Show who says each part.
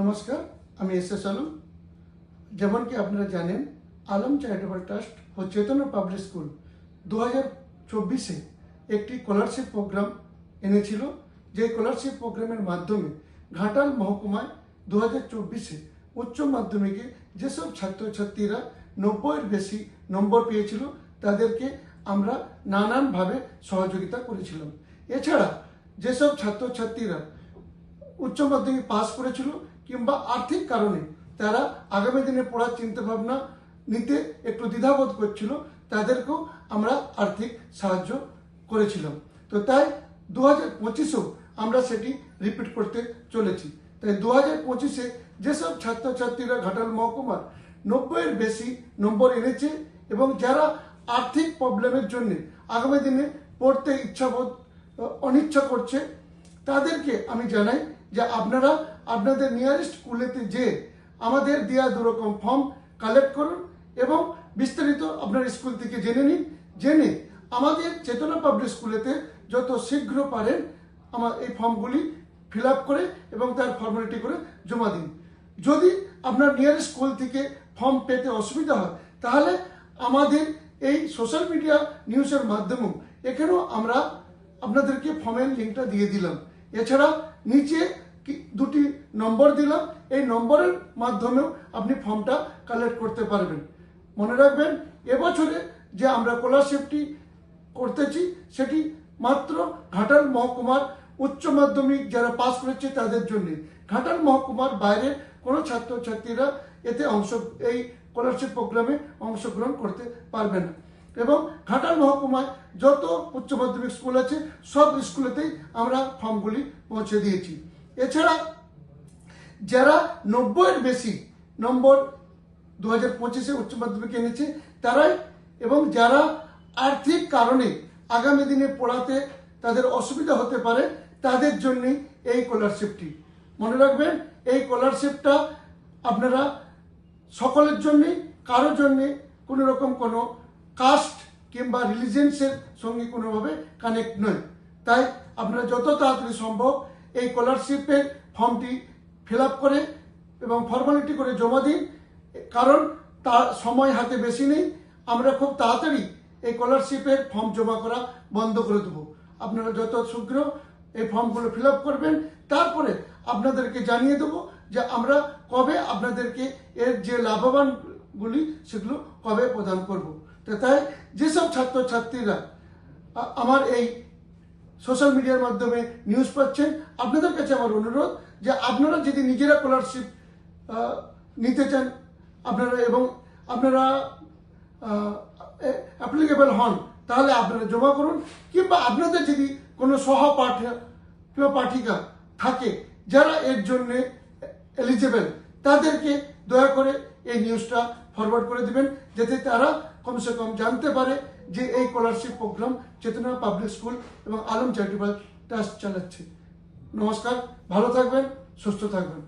Speaker 1: নমস্কার, আমি S S Alam. যেমন কি আপনারা জানেন, আলম চ্যারিটেবল ট্রাস্ট ও চেতনা পাবলিক স্কুল দু হাজার চব্বিশে একটি স্কলারশিপ প্রোগ্রাম এনেছিল। যে স্কলারশিপ প্রোগ্রামের মাধ্যমে ঘাটাল মহকুমায় দু হাজার চব্বিশে উচ্চ মাধ্যমিকে যেসব ছাত্রছাত্রীরা নব্বইয়ের বেশি নম্বর পেয়েছিল, তাদেরকে আমরা নানানভাবে সহযোগিতা করেছিলাম। এছাড়া যেসব ছাত্রছাত্রীরা উচ্চ মাধ্যমিক পাস করেছিল কিংবা আর্থিক কারণে তারা আগামী দিনে পড়ার চিন্তা ভাবনা নিতে একটু দ্বিধাবোধ করছিল, তাদেরকেও আমরা আর্থিক সাহায্য করেছিলাম। তো তাই দু হাজার পঁচিশেও আমরা সেটি রিপিট করতে চলেছি। তাই দু হাজার পঁচিশে যেসব ছাত্রছাত্রীরা ঘাটাল মহকুমার নব্বইয়ের বেশি নম্বর এনেছে এবং যারা আর্থিক প্রবলেমের জন্য আগামী দিনে পড়তে ইচ্ছাবোধ, অনিচ্ছা করছে, তাদেরকে আমি জানাই যে আপনারা আপনাদের নিয়ারেস্ট স্কুলেতে যে আমাদের দেওয়া দুরকম ফর্ম কালেক্ট করুন এবং বিস্তারিত আপনার স্কুল থেকে জেনে নিন। জেনে আমাদের চেতনা পাবলিক স্কুলেতে যত শীঘ্র পারেন আমার এই ফর্মগুলি ফিল করে এবং তার ফর্মালিটি করে জমা দিন। যদি আপনার নিয়ারেস্ট স্কুল থেকে ফর্ম পেতে অসুবিধা হয়, তাহলে আমাদের এই সোশ্যাল মিডিয়া নিউজের মাধ্যমেও এখানেও আমরা আপনাদেরকে ফর্মের লিঙ্কটা দিয়ে দিলাম। এছাড়া নিচে দুটি নম্বর দিলাম। এই নম্বরের মাধ্যমেও আপনি ফর্মটা কালেক্ট করতে পারবেন। মনে রাখবেন, এবছরে যে আমরা স্কলারশিপটি করতেছি, সেটি মাত্র ঘাটাল মহকুমার উচ্চ মাধ্যমিক যারা পাস করেছে তাদের জন্য। ঘাটাল মহকুমার বাইরে কোনো ছাত্রছাত্রীরা এতে অংশ, এই স্কলারশিপ প্রোগ্রামে অংশগ্রহণ করতে পারবে না। এবং ঘাটাল মহকুমায় যত উচ্চ মাধ্যমিক স্কুল আছে, সব স্কুলেতেই আমরা ফর্মগুলি পৌঁছে দিয়েছি। এছাড়া যারা নব্বইয়ের বেশি নম্বর দু হাজার পঁচিশে উচ্চ মাধ্যমিক এনেছে, তারাই এবং যারা আর্থিক কারণে আগামী দিনে পড়াতে তাদের অসুবিধা হতে পারে, তাদের জন্যই এই স্কলারশিপটি মনে রাখবেন, এই স্কলারশিপটা আপনারা সকলের জন্যে কারোর জন্যে কোনো রকম কোনো কাস্ট কিংবা রিলিজেন্সের সঙ্গে কোনোভাবে কানেক্ট নয়। তাই আপনারা যত তাড়াতাড়ি সম্ভব এই স্কলারশিপের ফর্মটি ফিল করে এবং ফর্মালিটি করে জমা দিন, কারণ তার সময় হাতে বেশি নেই। আমরা খুব তাড়াতাড়ি এই স্কলারশিপের ফর্ম জমা করা বন্ধ করে দেবো। আপনারা যত শীঘ্র এই ফর্মগুলো ফিল করবেন, তারপরে আপনাদেরকে জানিয়ে দেবো যে আমরা কবে আপনাদেরকে এর যে লাভবানগুলি, সেগুলো কবে প্রদান করব। তাই যেসব ছাত্রছাত্রীরা আমার এই সোশ্যাল মিডিয়ার মাধ্যমে নিউজ পাচ্ছেন, আপনাদের কাছে আমার অনুরোধ যে আপনারা যদি নিজেরা স্কলারশিপ নিতে চান, আপনারা এবং আপনারা অ্যাপ্লিকেবল হন, তাহলে আপনারা জমা করুন। কিংবা আপনাদের যদি কোনো সহপাঠী কিংবা পাঠিকা থাকে, যারা এর জন্য এলিজেবেল তাদেরকে দয়া করে এই নিউজটা ফরওয়ার্ড করে দিবেন, যাতে তারা কমসে কম জানতে পারে যে এই scholarship programme Chetana public school এবং আলম চ্যারিটেবল ট্রাস্ট চালাচ্ছে। নমস্কার, ভালো থাকবেন, সুস্থ থাকবেন।